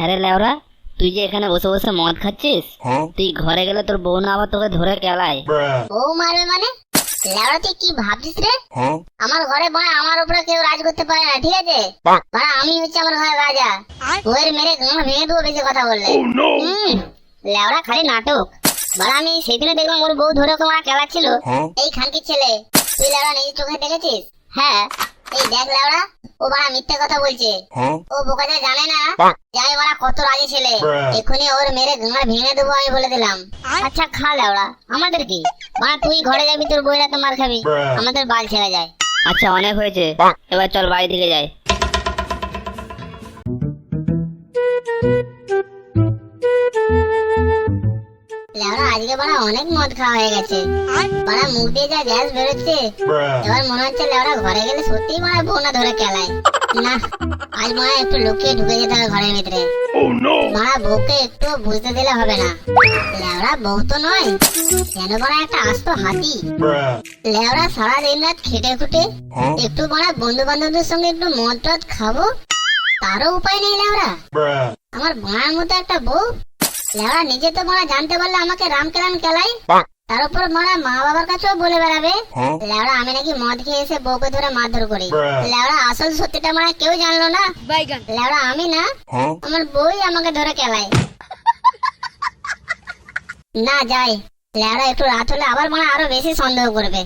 হ্যাঁ রে লেওরা তুই যে এখানে বসে বসে মদ খাচ্ছিস? তুই ঘরে গেলে তোর বউ না আবার তোকে ধরে কেলায়। বউ মারবে মানে? লেওড়া তুই কি ভাবছিস রে? আমার ঘরে বয় আমার উপরে কেউ রাজ করতে পারে না ঠিক আছে? মানে আমি হচ্ছে আমার ঘরে রাজা। বউয়ের মেরে গাঁ ভেঙে দেবো বেশি কথা বললে। হুম, লেওড়া খালি নাটক। মানে আমি সেদিনে দেখলাম ওর বউ ধরে ওকে মারা খেলাচ্ছিল এই খানকির ছেলে। তুই লেওড়া নিজের চোখে দেখেছিস? হ্যাঁ। এই দেখ লেওড়া ও বাড়া মিথ্যে কথা বলছে। ও বোকাটা জানে না যাই বাড়া কত রাজি ছেলে। এক্ষুনি ওর মেরে গাঁড় ভেঙে দেবো আমি বলে দিলাম। আচ্ছা খা লেওড়া আমাদের কি? বাড়া তুই ঘরে যাবি তোর বইরা তো মার খাবি। আমাদের বাল ছেড়ে যায়। আচ্ছা অনেক হয়েছে। এবার চল বাড়ি দিকে যাই। আজকে বাড়া অনেক মদ খাওয়া হয়ে গেছে। বাড়া মুখ দিয়ে যা গ্যাস বেরোচ্ছে এবার মনে হচ্ছে লেওড়া ঘরে গেলে সত্যি বাড়া বোনা ধরে কেলায়। না আজ মনে একটু লুকিয়ে ঢুকে যেতে হবে ঘরের ভিতরে। মারা বউকে একটু বুঝতে দিলে হবে না। লেওড়া বউ তো নয় যেন বড় একটা আস্ত হাতি। লেওড়া সারা দিন রাত খেটে খুটে একটু বড় বন্ধু বান্ধবদের সঙ্গে একটু মদ টদ খাব তারও উপায় নেই লেওড়া আমার বাড়ার মতো একটা বউ লেওড়া নিজে তো বড় জানতে পারলে আমাকে রাম কেলান কেলাই? তার উপর বড় মা বাবার কাছেও বলে বেড়াবে। লেওড়া আমি নাকি মদ খেয়ে এসে বউকে ধরে মারধর করি। লেওড়া আসল সত্যিটা মানে কেউ জানলো না। লেওড়া আমি না আমার বই আমাকে ধরে কেলায়। না যাই লেওড়া একটু রাত হলে আবার মানে আরও বেশি সন্দেহ করবে।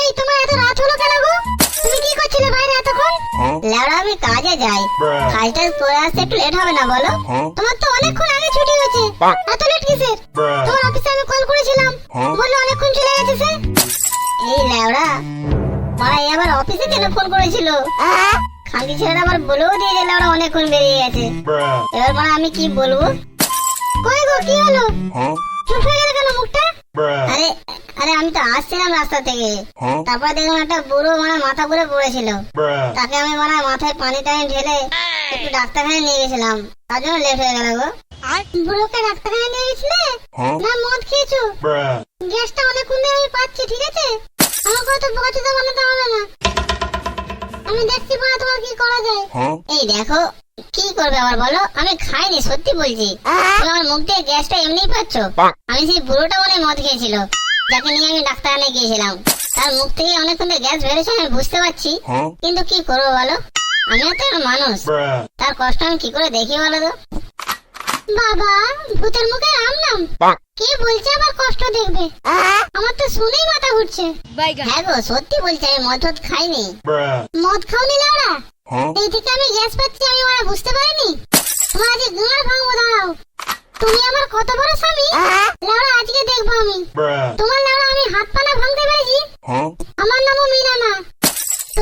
এই তোমার এত রাত হলো কেন গো? তুমি কি করছিলে বাইরে এতক্ষণ? লেওড়া আমি কাজে যাই। কাজটা করে আসতে একটু লেট হবে না বলো? তোমার তো অনেকক্ষণ আগে ছুটি হয়েছে। এত লেট কিসের? তোমার অফিসে আমি কল করেছিলাম। বলল অনেকক্ষণ চলে গেছে সে এই লেওড়া মারাই আবার অফিসে কেন ফোন করেছিল? খানকি ছেলেটা আবার বলেও দিয়ে গেলে ওরা অনেকক্ষণ বেরিয়ে গেছে। এবার মানে আমি কি বলব? কই গো কি হলো? চুপ হয়ে গেল কেন মুখটা? আরে আমি তো আসছিলাম রাস্তা থেকে। তারপর দেখলাম একটা বুড়ো মানে মাথা ঘুরে পড়েছিল। তাকে আমি মানে মাথায় পানি টানি ঢেলে একটু ডাক্তারখানে নিয়ে গেছিলাম। তার জন্য লেট হয়ে গেল গো। বুড়োকে ডাক্তারখানে নিয়ে গেছিলে? না মদ খেয়েছো? গ্যাসটা অনেকক্ষণ ধরে আমি পাচ্ছি ঠিক আছে? আমাকে অত বোকাচোদা বানাতে হবে না। আমি দেখছি মা তোমার কি করা যায়? এই দেখো কি করবে আবার বলো? আমি খাইনি সত্যি বলছি। তুমি আমার মুখ দিয়ে গ্যাসটা এমনিই পাচ্ছ? আমি সেই বুড়োটা মনে হয় মদ খেয়েছিল। যাকে নিয়ে আমি ডাক্তারখানে গিয়েছিলাম। তার মুখ থেকে অনেকক্ষণ ধরে গ্যাস বেরোছে আমি বুঝতে পারছি। কিন্তু কি করব বলো? আমিও তো মানুষ। তার কষ্ট আমি কি করে দেখি বলো তো? বাবা ভূতের মুখে রাম নাম? কে বলছে আবার কষ্ট দেখবে? আমার তো শুনেই মাথা ঘুরছে। হ্যাঁ গো সত্যি বলছি আমি মদ টদ খাইনি। মদ খাওনি লাউরা এই থেকে আমি গ্যাস পাচ্ছি আমি ওরা বুঝতে পারিনি? তোমার আজকে গাঁড় ভাঙবো দাঁড়াও। তুমি আমার কত বড় স্বামী? লাউরা আজকে দেখব আমি। তোমার আমি হাত পানা ভাঙতে পেরেছি আমার নামও মিনা না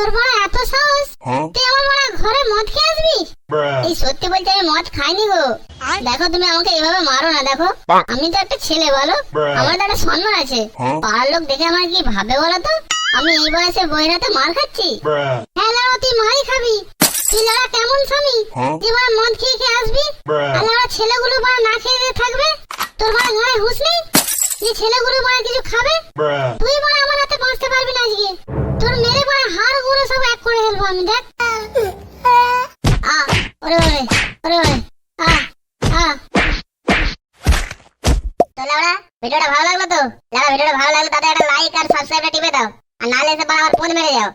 তোর বড় এত সাহস? তুই আমার বড় ঘরে মদ খেয়ে আসবি? এই সত্যি বলতে আমি মদ খাইনি গো। দেখো তুমি আমাকে এভাবে মারো না দেখো। আমি তো একটা ছেলে বলো। আমার তো একটা সম্মান আছে। পাড়ার লোক দেখে আমার কি ভাবে বলো তো? আমি এই বয়সে বইরাতে মার খাচ্ছি? হ্যাঁ লাড়া তুই মারি খাবি। তুই লাড়া কেমন স্বামী? যে বড় মদ খেয়ে খেয়ে আসবি? আর লাড়া ছেলেগুলো বড় না খেয়ে দিয়ে থাকবে? তোর বড় হুঁশ নেই? যে ছেলেগুলো বড় কিছু খাবে? তুই ওরে তো লাউড়া, ভিডিওটা ভালো লাগল তো? যারা ভিডিওটা ভালো লাগল তাদের একটা লাইক আর সাবস্ক্রাইবটা টিপে দাও। আর নাহলে এসে পর আমার ফোন মেরে যাও।